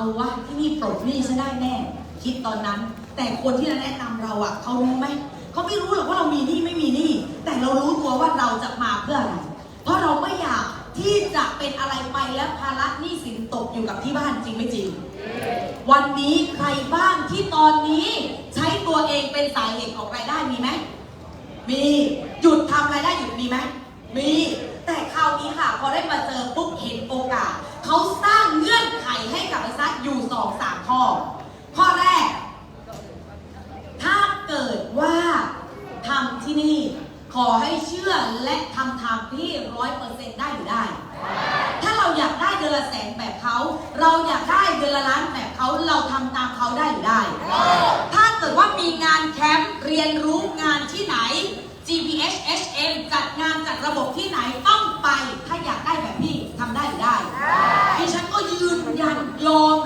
เอาวะที่นี่ปลดหนี้ฉันได้แน่ คิดตอนนั้น แต่คนที่แนะนำเราอะเขารู้ไหมเขาไม่รู้หรอกว่าเรามีหนี้ไม่มีหนี้แต่เรารู้ตัวว่าเราจะมาเพื่ออะไรเพราะเราไม่อยากที่จะเป็นอะไรไปแล้วภาระหนี้สินตกอยู่กับที่บ้านจริงไม่จริง วันนี้ใครบ้างที่ตอนนี้ใช้ตัวเองเป็นสาเหตุของรายได้มีไหมมีหยุดทำรายได้หยุดมีไหมมี แต่คราวนี้ค่ะพอได้มาเจอปุ๊บเห็นโอกาส เขาสร้างเงื่อนไขให้กับบริษัทอยู่สองสามข้อ ข้อแรก ถ้าเกิดว่าทำที่นี่ ขอให้เชื่อและทำทางที่ร้อยเปอร์เซ็นต์ได้หรือได้ ถ้าเราอยากได้เดือนละแสนแบบเขา เราอยากได้เดือนละล้านแบบเขาเราทำตามเขาได้หรือได้ ถ้าเกิดว่ามีงานแคมป์เรียนรู้งานที่ไหน GPS HM จัดงานจัดระบบที่ไหนต้องไป ถ้าอยากได้แบบพี่ ได้ได้ดิฉันก็ยืนยันยอม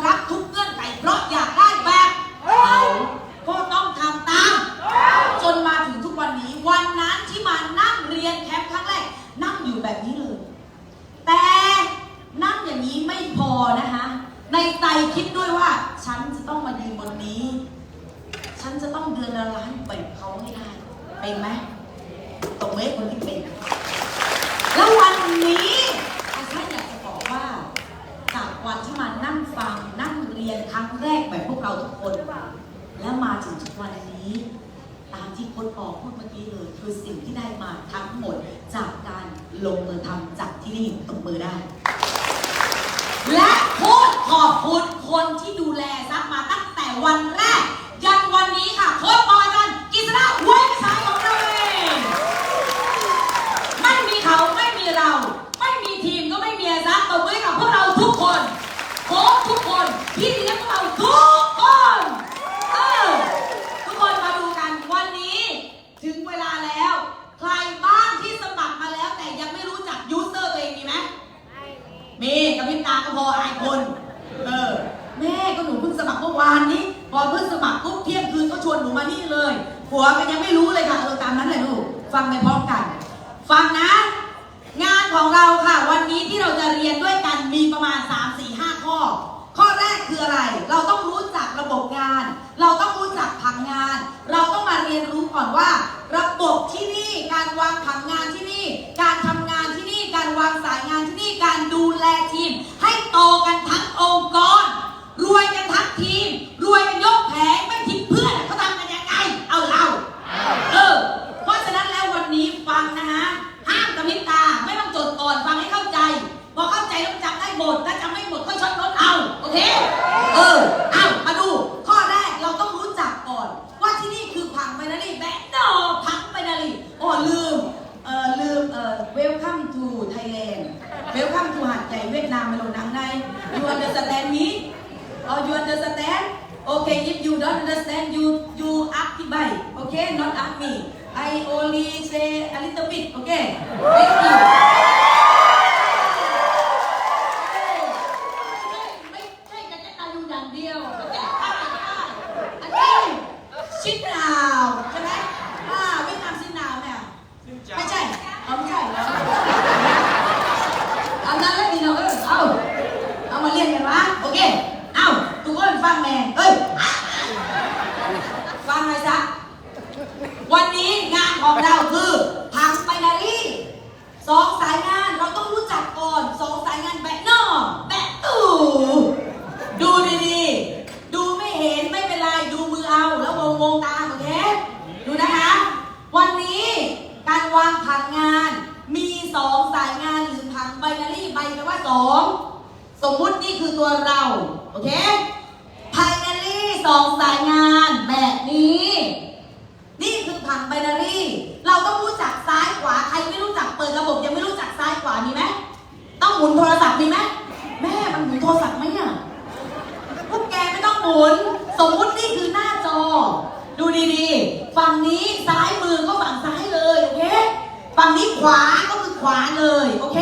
ขวาก็คือขวาเลย โอเค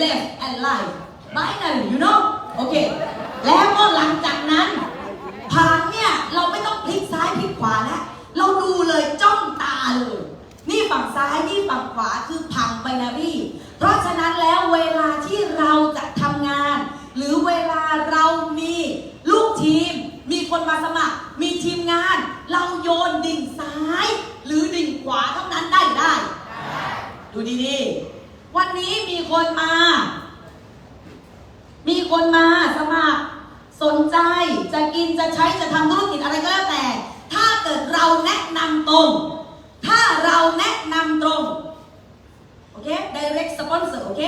left and right binary you know โอเค แล้วก็หลังจากนั้นผังเนี่ยเราไม่ต้องพลิกซ้ายพลิกขวาแล้ว เราดูเลยจ้องตาเลย นี่ฝั่งซ้ายนี่ฝั่งขวาคือผังไบนารีเพราะฉะนั้นแล้วเวลาที่เราจะทำงาน หรือเวลาเรามีลูกทีม มีคนมาสมัคร มีทีมงาน เราโยนดิ่งซ้าย หรือดิ่งขวาเท่านั้นได้ได้ ดูดีๆ วันนี้มีคนมา มีคนมาสมัคร สนใจจะกินจะใช้จะทำธุรกิจอะไรก็แล้วแต่ ถ้าเกิดเราแนะนำตรง ถ้าเราแนะนำตรง โอเค direct sponsor โอเค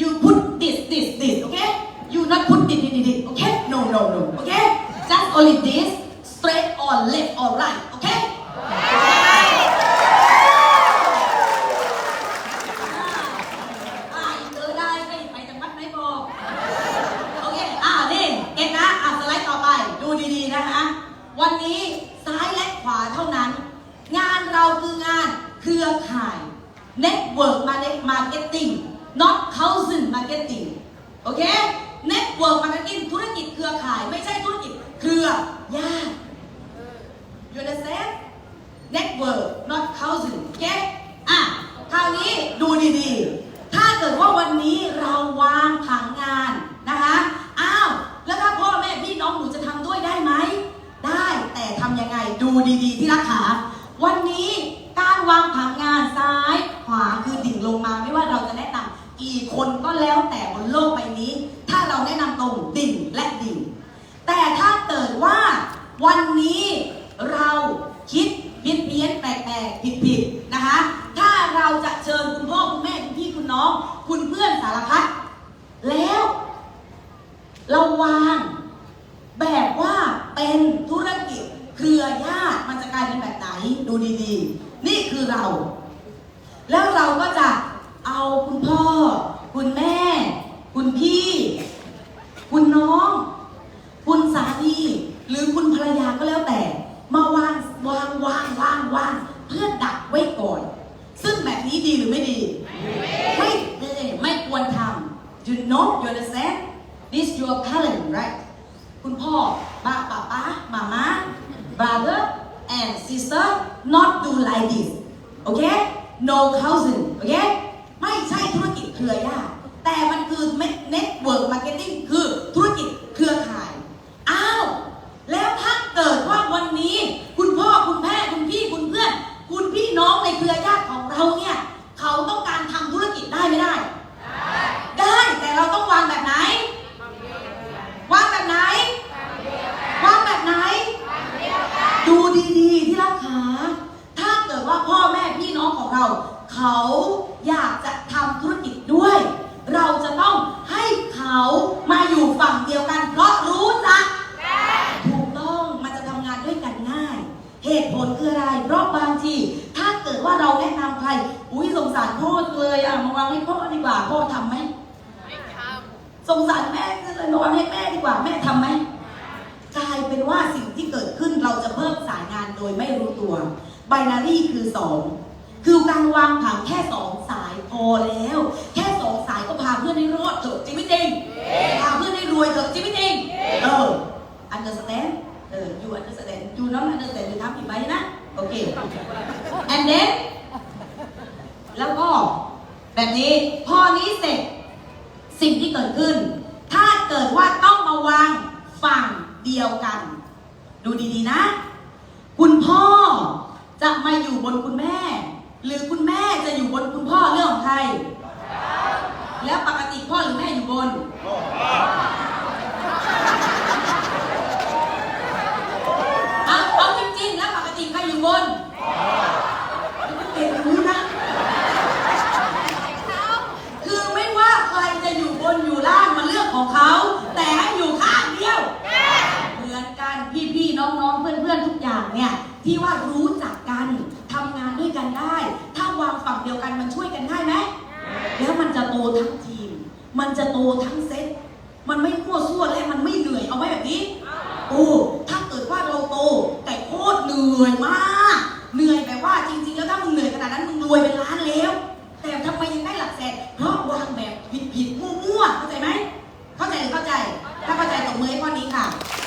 you put this this this โอเค you not put this this this โอเค no no no โอเค just only this straight or left or right โอเค อ่าอินเตอร์ได้ก็ไปจังหวัดไหนบอก โอเค อ่านี่เอ็นนะ อะสไลด์ต่อไป ดูดีๆนะคะ วันนี้ซ้ายและขวาเท่านั้น งานเราคืองานเครื อข่าย Network Marketing not Thousand Marketing โอเค Network Marketing ธุรกิจเครือข่าย ไม่ใช่ธุรกิจเครือญาติ You understand network not thousand โอเคอะคราวนี้ดูดีๆ ถ้าเกิดว่าวันนี้เราวางผังงานนะคะอ้าวแล้วถ้าพ่อแม่พี่น้องหนูจะทำด้วยได้ไหมได้แต่ทำยังไงดูดีๆที่รักขาวันนี้ วางผังงานซ้ายขวาคือดิ่งลงมาไม่ว่าเราจะแนะนำกี่คนก็แล้วแต่บนโลกใบนี้ ถ้าเราแนะนำตรงดิ่งและดิ่ง แต่ถ้าเกิดว่าวันนี้เราคิดเพี้ยนเพี้ยนๆแปลกๆผิดผิดๆนะคะ ถ้าเราจะเชิญคุณพ่อคุณแม่คุณพี่คุณน้อง คุณเพื่อนสารพัดแล้ว เราวางแบบว่าเป็นธุรกิจเครือญาติมันจะกลายเป็นแบบไหนดูดีๆ คือเรา แล้วเราก็จะเอาคุณพ่อ คุณแม่ คุณพี่ คุณน้อง คุณสามีหรือคุณภรรยาก็แล้วแต่ มาวางวางวางวางวางเพื่อดักไว้ก่อน ซึ่งแบบนี้ดีหรือไม่ดี ไม่ดีไม่ควรทำ you know you understand this your parent right คุณพ่อป้าป้าป้ามาม่า brother and sister not do like this โอเค no cousin โอเค ไม่ใช่ธุรกิจเครือญาติแต่มันคือ network marketing คือธุรกิจเครือข่าย อ้าว แล้วถ้าเกิดว่าวันนี้ คุณพ่อคุณแม่คุณพี่คุณเพื่อน คุณพี่น้องในเครือญาติของเราเนี่ย เขาต้องการทำธุรกิจได้ไม่ได้ ได้ แต่เราต้องวางแบบไหน วางแบบไหน วางแบบไหน ดูดีๆ ที่รักขาถ้าเกิดว่าพ่อแม่พี่น้องของเรา เขาอยากจะทำธุรกิจด้วย เราจะต้องให้เขามาอยู่ฝั่งเดียวกัน เพราะรู้จัก ถูกต้องมันจะทำงานด้วยกันง่าย เหตุผลคืออะไร เพราะบางที ถ้าเกิดว่าเราแนะนำใคร อุ้ยสงสารพ่อเลยอะมาวางให้พ่อดีกว่า พ่อทำไหม สงสารแม่ก็เลยมาวางให้แม่ดีกว่า แม่ทำไหม กลายเป็นว่าสิ่งที่เกิดขึ้นเราจะเพิ่มสายงานโดยไม่รู้ตัว ไบนารีคือสอง คือการ วางผังแค่สองสายพอแล้ว แค่สองสายก็พาเพื่อนให้รอดเถอะจริงไม่จริงพาเพื่อนให้รวยเถอะจริงไม่จริงเออ understand เออ you understand you not understand you ทำผิดไหมนะโอเค and then แล้วก็แบบนี้พอนี้เสร็จสิ่งที่เกิดขึ้น ถ้าเกิดว่าต้องมาวางฝั่งเดียวกัน ดูดีๆนะ คุณพ่อจะมาอยู่บนคุณแม่ หรือคุณแม่จะอยู่บนคุณพ่อเรื่องของใคร แล้วปกติพ่อหรือแม่อยู่บน เอาเอาจริงๆ แล้วปกติใครอยู่บนเก่งรู้นะ คือไม่ว่าใครจะอยู่บนอยู่ล่างมันเรื่องของเขา แต่ให้อยู่ข้างเดียว เหมือนกันพี่ๆ น้องๆ เพื่อนๆ ทุกอย่างเนี่ย ที่ว่ารู้จักกันทำงานด้วยกันได้ ถ้าวางฝั่งเดียวกันมันช่วยกันได้ไหมแล้วมันจะโตทั้งที มันจะโตทั้งเซตมันไม่มั่วซั่วและมันไม่เหนื่อยเอาไว้แบบนี้ โอ้ถ้าเกิดว่าเราโต แต่โคตรเหนื่อยมาก เหนื่อยแบบว่าจริง ๆ แล้วถ้ามึงเหนื่อยขนาดนั้นมึงรวยเป็นล้านแล้ว แต่ทำไมยังได้หลักแสน เพราะวางแบบผิดๆมั่วๆเข้าใจไหม เข้าใจหรือเข้าใจ ถ้าเข้าใจตบมือให้ข้อนี้ค่ะ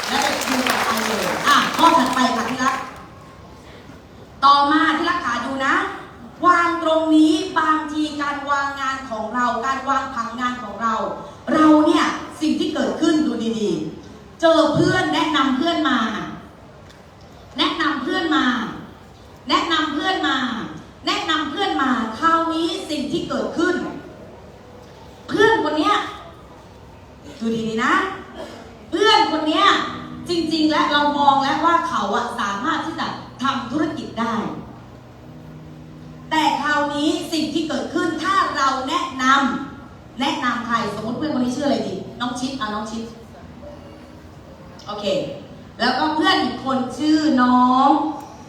แล้วจะดูต่อไปเลย อะ ข้อถัดไปค่ะที่รัก ต่อมาที่รักขาดูนะ วางตรงนี้บางทีการวางงานของเรา การวางผังงานของเรา เราเนี่ยสิ่งที่เกิด ดีๆ เจอเพื่อนแนะนำเพื่อนมา แนะนำเพื่อนมา แนะนำเพื่อนมา แนะนำเพื่อนมา คราวนี้สิ่งที่เกิดขึ้น เพื่อนคนเนี้ยดูดีๆนะ เพื่อนคนเนี้ย จริง ๆ แล้วเรามองแล้วว่าเขาอะสามารถที่จะทำธุรกิจได้ แต่คราวนี้สิ่งที่เกิดขึ้นถ้าเราแนะนำแนะนำใครสมมติเพื่อนคนนี้ชื่ออะไรดีน้องชิดอะน้องชิดโอเค แล้วก็เพื่อนอีกคนชื่อน้อง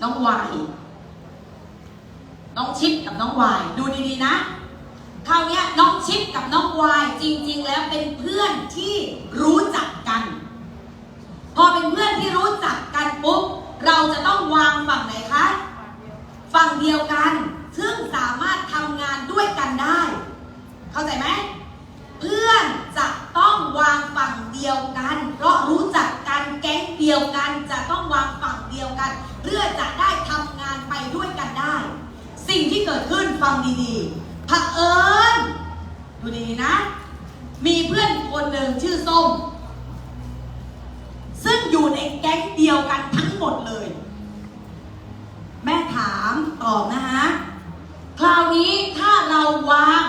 น้องวายน้องชิดกับน้องวายดูดีๆนะคราวนี้น้องชิดกับน้องวายจริง ๆ แล้วเป็นเพื่อนที่รู้จักกัน พอเป็นเพื่อนที่รู้จักกันปุ๊บเราจะต้องวางฝั่งไหนคะฝั่งเดียวกัน ซึ่งสามารถทำงานด้วยกันได้ เข้าใจไหมเพื่อนจะต้องวางฝั่งเดียวกัน เพราะรู้จักกันแก๊งเดียวกัน จะต้องวางฝั่งเดียวกัน เพื่อจะได้ทำงานไปด้วยกันได้ สิ่งที่เกิดขึ้นฟังดีๆเผอิญดูดีๆนะ มีเพื่อนคนหนึ่งชื่อส้ม อยู่ในแก๊งเดียวกันทั้งหมดเลย แม่ถามตอบนะฮะ คราวนี้ถ้าเราวาง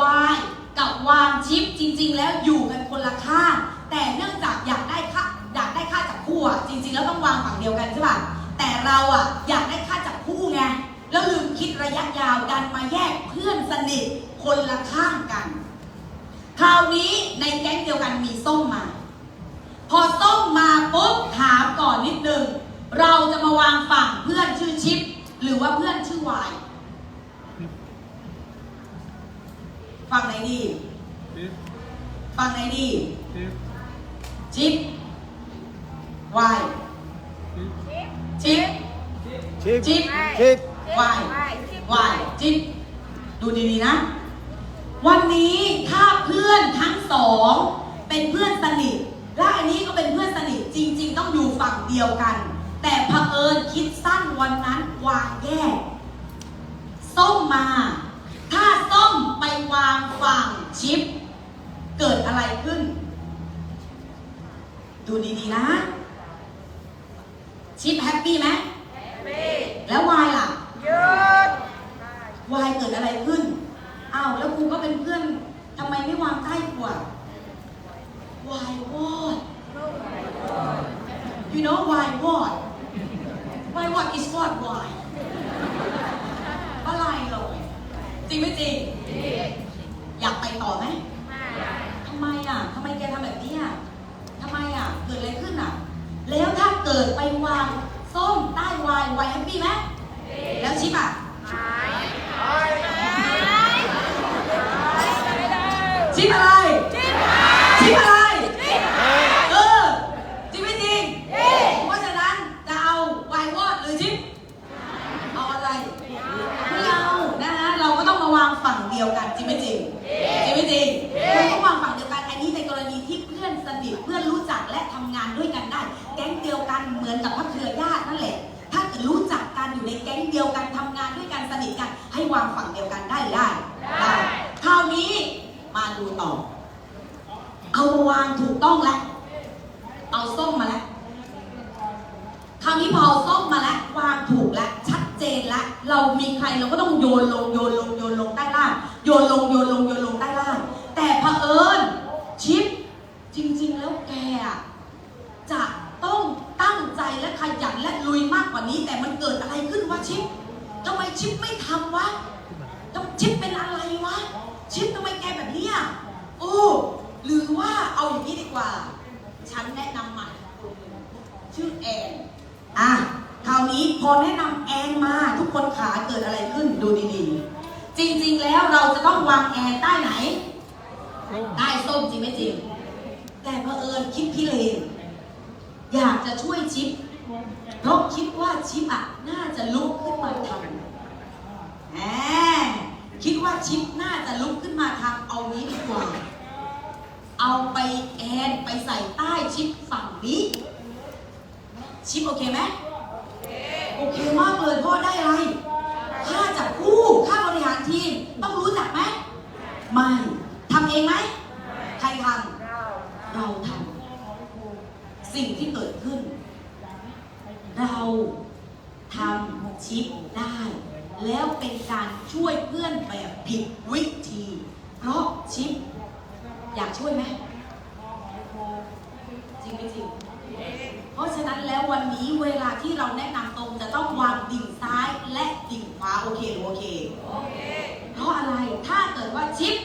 วายกับวางชิปจริง ๆ แล้วอยู่กันคนละข้างแต่เนื่องจากอยากได้ค่าอยากได้ค่าจับคู่อะจริง ๆ แล้วต้องวางฝั่งเดียวกันใช่ป่ะแต่เราอะอยากได้ค่าจับคู่ไงแล้วลืมคิดระยะยาวดันมาแยกเพื่อนสนิทคนละข้างกัน คราวนี้ในแก๊งเดียวกันมีส้มมา พอส้มมาปุ๊บถามก่อนนิดนึง เราจะมาวางฝั่งเพื่อนชื่อชิป หรือว่าเพื่อนชื่อวายฝั่งไหนดี Tip, ฝั่งไหนดี tip, ชิปวาย tip. ชิป Chip. Chip. Chip. วายวายชิปดูดีๆนะ วันนี้ถ้าเพื่อนทั้งสอง เป็นเพื่อนสนิท และอันนี้ก็เป็นเพื่อนสนิทจริง ๆ ต้องอยู่ฝั่งเดียวกัน แต่เผอิญคิดสั้นวันนั้นวางแยกส้มมา ถ้าส้มไปวางฝั่งชิป เกิดอะไรขึ้น ดูดีๆนะ ชิปแฮปปี้ไหมแล้ววายล่ะวายเกิดอะไรขึ้น อ้าว แล้วครูก็เป็นเพื่อน ทำไมไม่วางใกล้กว่า วายวอด you know why what why what is what why อะไรเลยจริงไม่จริง อยากไปต่อไหมทำไมอะทำไมแกทำแบบนี้อะทำไมอะ เกิดอะไรขึ้นอะ แล้วถ้าเกิดไปวางส้มใต้วายวายแฮปปี้ไหมแล้วชิปอะ ชิปอะไร ชิปอะไร เออ จริงไม่จริง เพราะฉะนั้นจะเอาวายวอดหรือชิป เอาอะไรไม่เอานะฮะ เราก็ต้องมาวางฝั่งเดียวกันจริงไม่จริง จริงไม่จริงเราต้องวางฝั่งเดียวกัน อันนี้ในกรณีที่เพื่อนสนิทเพื่อนรู้จักและทำงานด้วยกันได้ แก๊งเดียวกันเหมือนกับพักเครือญาตินั่นแหละ ถ้าเกิดรู้จักกันอยู่ในแก๊งเดียวกันทำงานด้วยกันสนิทกัน ให้วางฝั่งเดียวกันได้หรือได้ ได้คราวนี้มาดูต่อ เอามาวางถูก ต้องแล้ว เอาส้มมาแล้ว คราวนี้พอเอาส้มมาแล้ววางถูกแล้วชัดเจนแล้วเรามีใครเราก็ต้องโยนลงโยนลงโยนลงใต้ล่างโยนลงโยนลงโยนลงใต้ล่างแต่เผอิญชิปจริง ๆ แล้วแกจะต้องตั้งใจและขยันและลุยมากกว่านี้ แต่มันเกิดอะไรขึ้นวะชิปทำไมชิปไม่ทำวะต้องชิปเป็นอะไรวะ ชิปทำไมแกแบบเนี้ยโอ้ หรือว่าเอาอย่างนี้ดีกว่า ฉันแนะนำใหม่ชื่อแอนอะคราวนี้พอแนะนำแอนมาทุกคนขาเกิดอะไรขึ้นดูดีๆ จริงๆแล้วเราจะต้องวางแอนใต้ไหน ใต้ส้มจริงไหมจริง แต่เผอิญคิดพิเรนอยากจะช่วยชิปเพราะคิดว่าชิปอะน่าจะลุกขึ้นมาทำแหมคิดว่าชิปน่าจะลุกขึ้นมาทำเอานี้ดีกว่า เอาไปแอนไปใส่ใต้ชิปฝั่งนี้ ชิปโอเคไหมโอเคมากเลยพราะได้อะไรค่าจับคู่ค่าบริหารทีมต้องรู้จักไหมไม่ทำเองไหมใครทำเราทำสิ่งที่เกิดขึ้น เราทำชิปได้ แล้วเป็นการช่วยเพื่อนแบบผิดวิธี เพราะชิป อยากช่วยไหมจริงไม่จริง เพราะฉะนั้นแล้ววันนี้เวลาที่เราแนะนำตรงจะต้องวางดิ่งซ้ายและดิ่งขวาโอเคหรือโอเค เพราะอะไรถ้าเกิดว่าชิป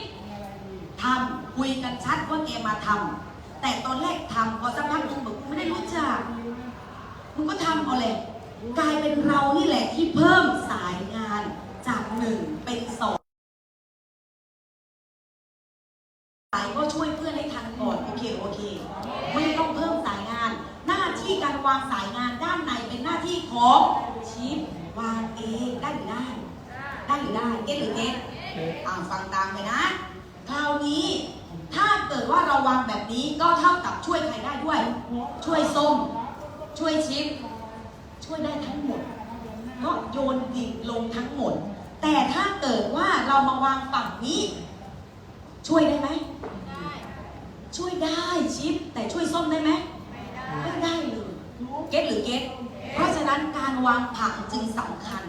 ทำคุยกันชัดว่าแกมาทำแต่ตอนแรกทำพอสักพักหนึงบอกกูไม่ได้รู้จักมึงก็ทำเอาเลยกลายเป็นเรานี่แหละที่เพิ่มสายงานจากหนึ่งเป็นสองสายก็ช่วยเพื่อนให้ทันก่อนโอเคโอเค ไม่ต้องเพิ่มสายงาน หน้าที่การวางสายงานด้านในเป็นหน้าที่ของชิปวางเองได้หรือได้ ได้หรือได้ เก็ตหรือเก็ตอ่าฟังตามไปนะ คราวนี้ถ้าเกิดว่าเราวางแบบนี้ก็เท่ากับช่วยใครได้ด้วย ช่วยส้ม ช่วยชิป ช่วยได้ทั้งหมด เพราะโยนดิ่งลงทั้งหมด แต่ถ้าเกิดว่าเรามาวางฝั่งนี้ ช่วยได้ไหมช่วยได้ชิป แต่ช่วยส้มได้ไหมไม่ได้เลยเก็ตหรือเก็ตเพราะฉะนั้นการวางผังจึงสำคัญ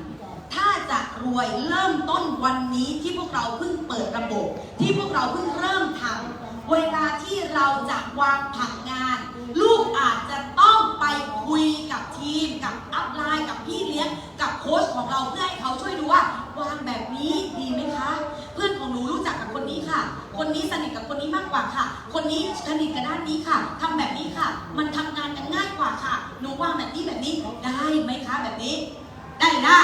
ถ้าจะรวยเริ่มต้นวันนี้ที่พวกเราเพิ่งเปิดระบบ ที่พวกเราเพิ่งเริ่มทำเวลาที่เราจะวางผังงาน ลูกอาจจะต้องไปคุยกับทีม กับอัพไลน์กับพี่เลี้ยง กับโค้ชของเราเพื่อให้เขาช่วยดูว่าวางแบบนี้ดีไหมคะ เพื่อนของหนูรู้จักกับคนนี้ค่ะ คนนี้สนิทกับคนนี้มากกว่าค่ะ คนนี้สนิทกับด้านนี้ค่ะทำแบบนี้ค่ะ มันทำงานกันง่ายกว่าค่ะหนูวางแบบนี้แบบนี้ได้ไหมคะแบบนี้ ได้ได้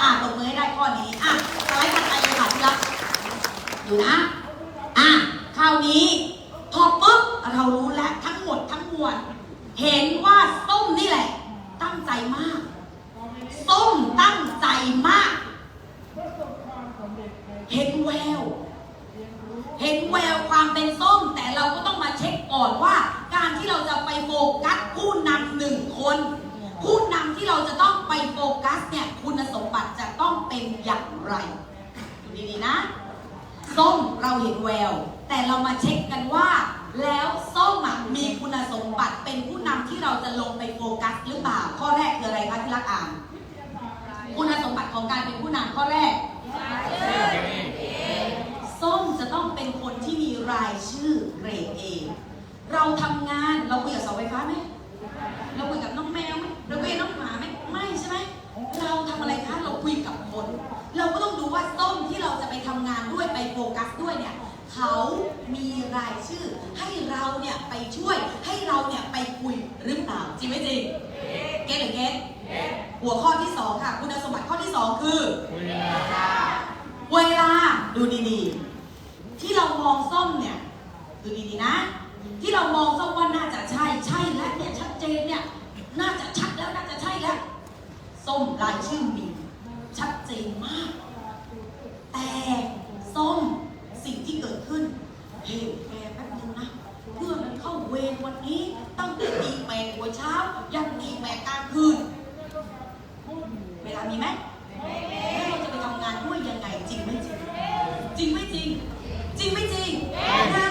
อะตบมือให้ได้ข้อนี้ อะสไลด์ถัดไปเลยค่ะที่รัก ดูนะ อะคราวนี้พอปุ๊บเรารู้แล้วทั้งหมดทั้งมวลเห็นว่าส้มนี่แหละ ตั้งใจมาก ส้มตั้งใจมาก เห็นแวว เห็นแววความเป็นส้ม แต่เราก็ต้องมาเช็คก่อนว่า การที่เราจะไปโฟกัสผู้นำหนึ่งคน ผู้นำที่เราจะต้องไปโฟกัสเนี่ยคุณสมบัติจะต้องเป็นอย่างไรดูดีๆนะ ส้มเราเห็นแวว แต่เรามาเช็คกันว่า แล้วส้มอะมีคุณสมบัติเป็นผู้นำที่เราจะลงไปโฟกัสหรือเปล่า ข้อแรกคืออะไรคะที่รักอ่าน คุณสมบัติของการเป็นผู้นำข้อแรก ส้มจะต้องเป็นคนที่มีรายชื่อเกรดเอเราทำงานเราคุยกับเสาไฟฟ้าไหม เขามีรายชื่อ ให้เราเนี่ยไปช่วย ให้เราเนี่ยไปคุยหรือเปล่าจริงไหมจริงเก็ตหรือเก็ตหัวข้อที่สองค่ะ คุณสมบัติข้อที่สองคือเวลาดูดีๆ ที่เรามองส้มเนี่ยดูดีๆนะ ที่เรามองส้มว่าน่าจะใช่ใช่แล้วเนี่ยชัดเจนเนี่ยน่าจะชัดแล้วน่าจะใช่แล้วส้มรายชื่อมีชัดเจนมาก แต่ส้ม สิ่งที่เกิดขึ้นเฮ้ยแกแป๊บนึงนะ เพื่อนมันเข้าเวรวันนี้ ตั้งแต่ตีแปดหัวเช้า ยันตีแปดกลางคืน เวลามีไหมแล้วเราจะไปทำงานด้วยยังไงจริงไม่จริง จริงไม่จริง จริงไม่จริงนะ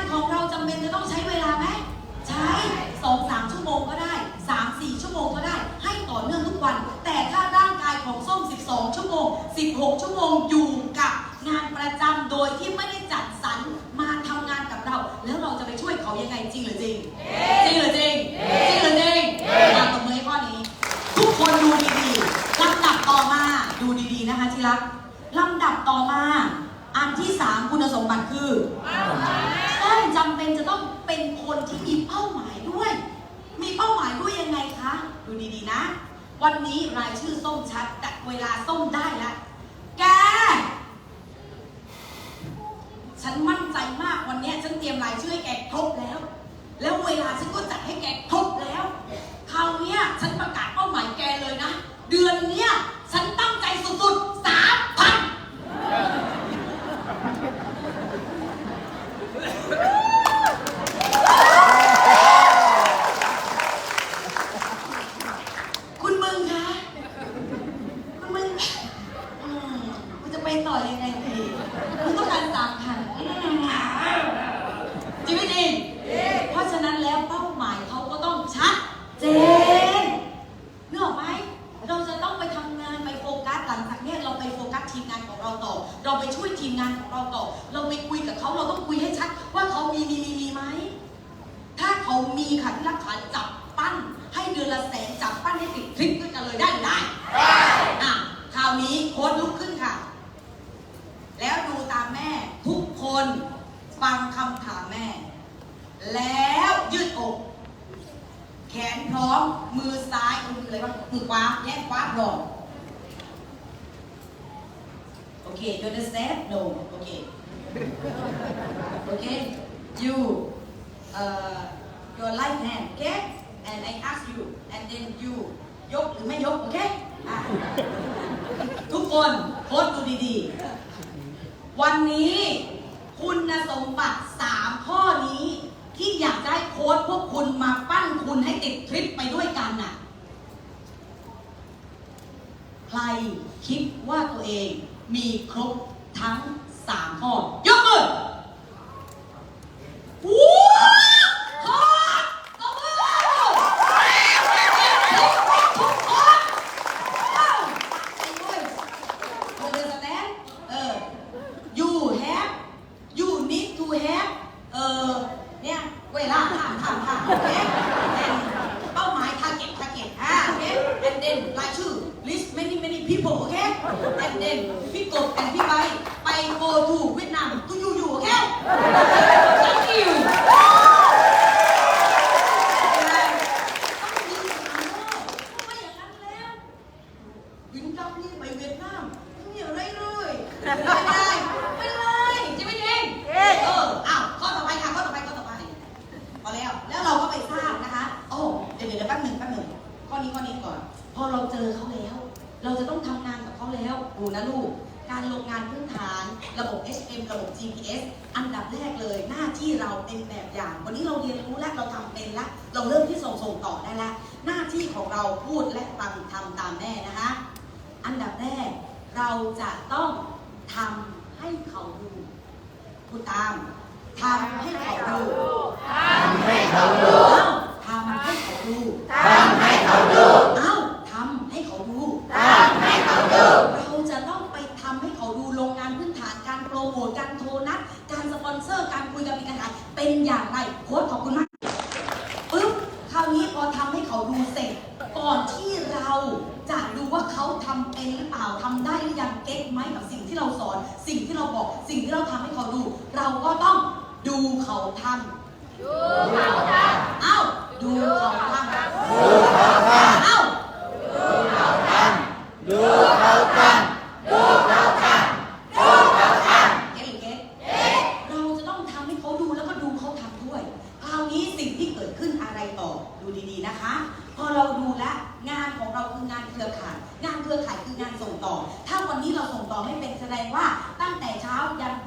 Okay, you understand? No. Okay. okay. You, uh, your right hand, okay? And I ask you, and then you ยกหรือไม่ยก โอเคทุกคนโพสดูดีๆ วันนี้คุณสมบัติสามข้อนี้ ที่อยากได้โค้ดพวกคุณมาปั้นคุณให้ติดทริปไปด้วยกันน่ะ ใครคิดว่าตัวเอง มีครบทั้ง 3 ข้อยกมือ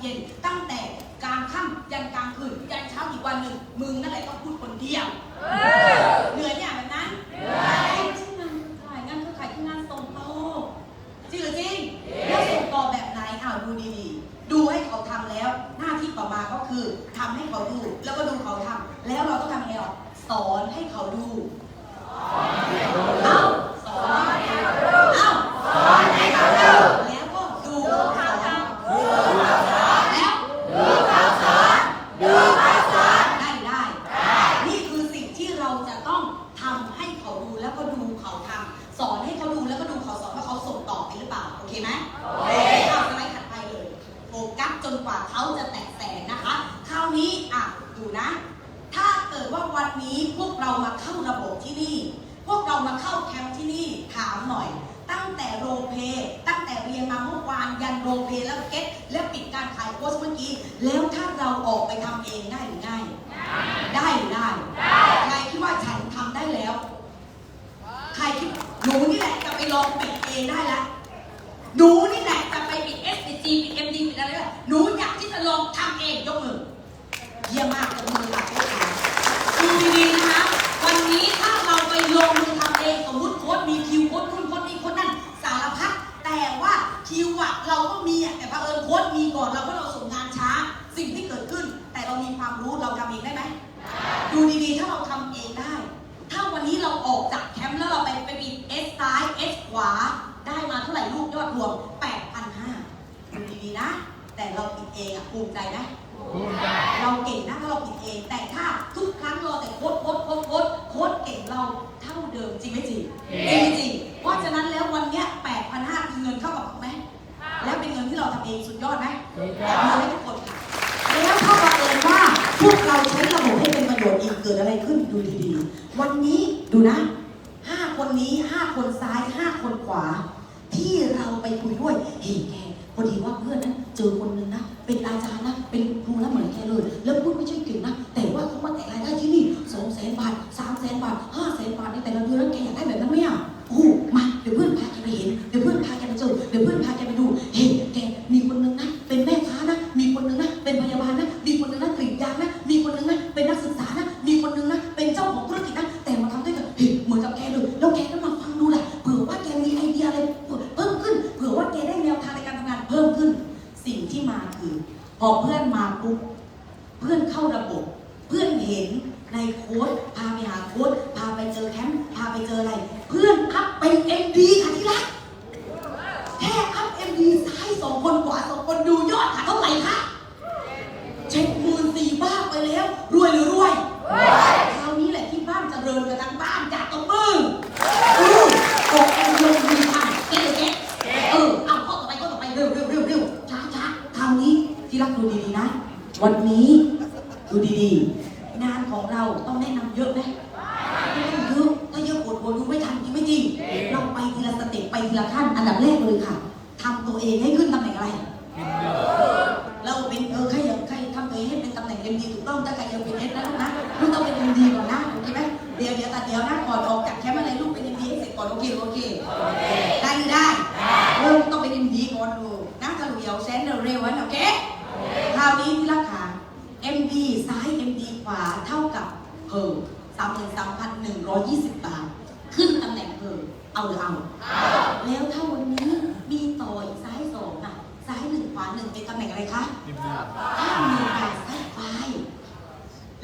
เย็น ตั้งแต่กลางค่ำยันกลางคืนยันเช้าอีกวันหนึ่งมึงนั่นแหละต้องพูดคนเดียวเหนื่อย มาเมื่อวานยันโรเพปแล้วเก็ตแล้วปิดการขายโพสเมื่อกี้ แล้วถ้าเราออกไปทำเองได้หรือง่าย ได้ได้ใครคิดว่าฉันทำได้แล้ว ใครคิดหนูนี่แหละจะไปลองปิดเองได้ละหนูนี่แหละจะไปปิด S ปิด G ปิด M D ปิดอะไรหนูอยากที่จะลองทำเองยกมือเยี่ยมมากกับมือค่ะทุกคนดูดีๆนะคะวันนี้ถ้าเราไปลองมือทำเองสมมติโค้ดมีคิวโค้ด คิวอะเราก็มีอะแต่เอิญโค้ดมีก่อนเราก็เราส่งงานช้า สิ่งที่เกิดขึ้น แต่เรามีความรู้เราทำเองได้ไหมดูดีๆ ถ้าเราทำเองได้ ถ้าวันนี้เราออกจากแคมป์แล้วเราไปไปปิดเอสซ้ายเอสขวา ได้มาเท่าไหร่ลูกยอดรวม8,500ดูดีๆนะ แต่เราปิดเองอะภูมิใจไหม เราเก่งนะถ้าเราผิดเอง แต่ถ้าทุกครั้งเราแต่โค้ดโค้ดโค้ดโค้ดโค้ดเก่งเราเท่าเดิมจริงไหมจริงจริงจริงเพราะฉะนั้นแล้ววันเนี้ย8,500คือเงินเข้ากระเป๋าไหมแล้วเป็นเงินที่เราทำเองสุดยอดไหมสุดยแต่อดมือให้ทุกคนค่ะแล้วถ้าบังเอิญว่าพวกเราใช้ระบบให้เป็นประโยชน์อีกเกิดอะไรขึ้นดูดีๆ วันนี้ดูนะห้าคนนี้ห้าคนซ้ายห้าคนขวา ที่เราไปคุยด้วยเฮ้ยแกพ อดีว่าเพื่อนนะเจอคนหนึ่งนะ เป็นอาจารย์นะ เป็นครูแล้วเหมือนแกเลย แล้วพูดไม่ใช่เก่งนะ แต่ว่าเขามาแต่รายได้ที่นี่สองแสนบาทสามแสนบาทห้าแสนบาทในแต่ละเดือนแล้วแกอยากได้แบบนั้น เห็นในโค้ดพาไปหาโค้ดพาไปเจอแคมป์พาไปเจออะไร เพื่อนครับเป็นเอ็มดีค่ะ เอาหรือเอาแล้วถ้าวันนี้มีต่ออีกซ้ายสองอะ ซ้ายหนึ่งขวาหนึ่งเป็นตำแหน่งอะไรคะกินเยอะห้าหมื่นบาทซ้ายไป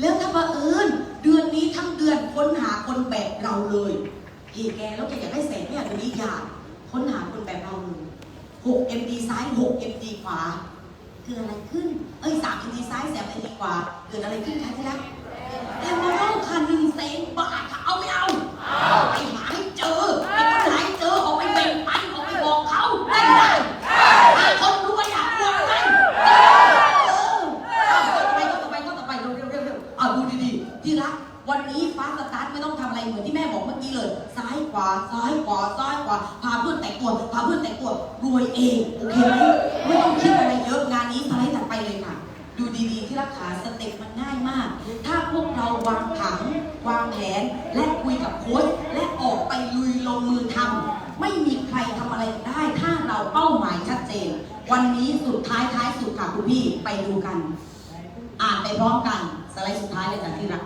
แล้วถ้าบังเอิญเดือนนี้ทั้งเดือนค้นหาคนแบบเราเลยเฮ้แกแล้วแกอยากได้แสนไม่อยากได้อยากค้นหาคนแบบเราเลยหก MD ซ้ายหก MD ขวาเกิดอะไรขึ้น เอ้ยสาม MD ซ้ายแสน MD ขวาเกิดอะไรขึ้นคะที่รักเอ็มมาโพาเพื่อนแต่งตัวรวยเองโอเคไหมไม่ต้องคิดอะไรเยอะงานนี้สไลด์ถัดไปเลยค่ะ ดูดีๆที่รักขาสเต็ปมันง่ายมาก ถ้าพวกเราวางผัง วางแผนและคุยกับโค้ชและออกไปลุยลงมือทำไม่มีใครทำอะไรได้ถ้าเราเป้าหมายชัดเจน วันนี้สุดท้ายท้ายสุดค่ะคุณพี่ไปดูกัน อ่านไปพร้อมกันสไลด์สุดท้ายเลยจ้ะที่รัก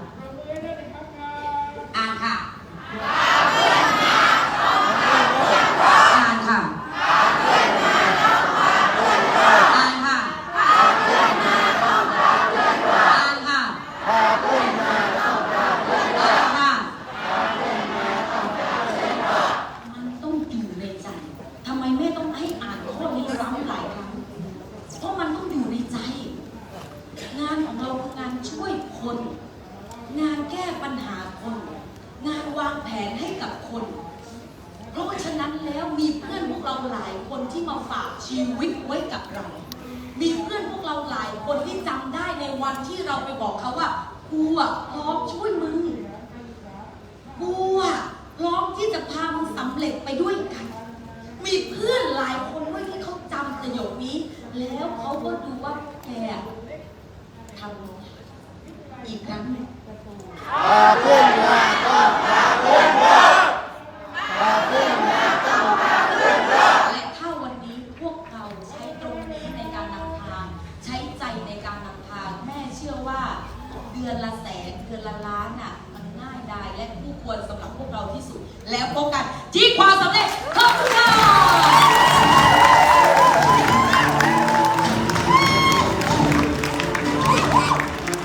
อ่านค่ะ อ่านค่ะ อ่านค่ะ อ่านค่ะ พาเพื่อนมาต้องพาเพื่อน อ่านค่ะ มันต้องอยู่ในใจ ทำไมแม่ต้องให้อ่านข้อนี้ซ้ำหลายครั้ง เพราะมันต้องอยู่ในใจ งานของเราคืองานช่วยคน งานแก้ปัญหาคน งานวางแผนให้กับคน เพราะฉะนั้นแล้วมีเพื่อนพวกเราหลายคนที่มาฝากชีวิตไว้กับเรา มีเพื่อนพวกเราหลายคนที่จำได้ในวันที่เราไปบอกเขาว่ากูอะพร้อมช่วยมึงกูอะพร้อมที่จะพามึงสำเร็จไปด้วยกัน มีเพื่อนหลายคนด้วยที่เขาจำประโยคนี้ แล้วเขาก็ดูว่าแกทำอีกครั้งหนึ่งพาเพื่อนมาต้องพาเพื่อนมาพาเพื่อนมาต้องพาเพื่อนมา และถ้าวันนี้พวกเราใช้ตรงนี้ในการนำทาง ใช้ใจในการนำทาง แม่เชื่อว่าเดือนละแสนเดือนละล้านอะ มันง่ายดาย แล้วพบกันที่ความสำเร็จ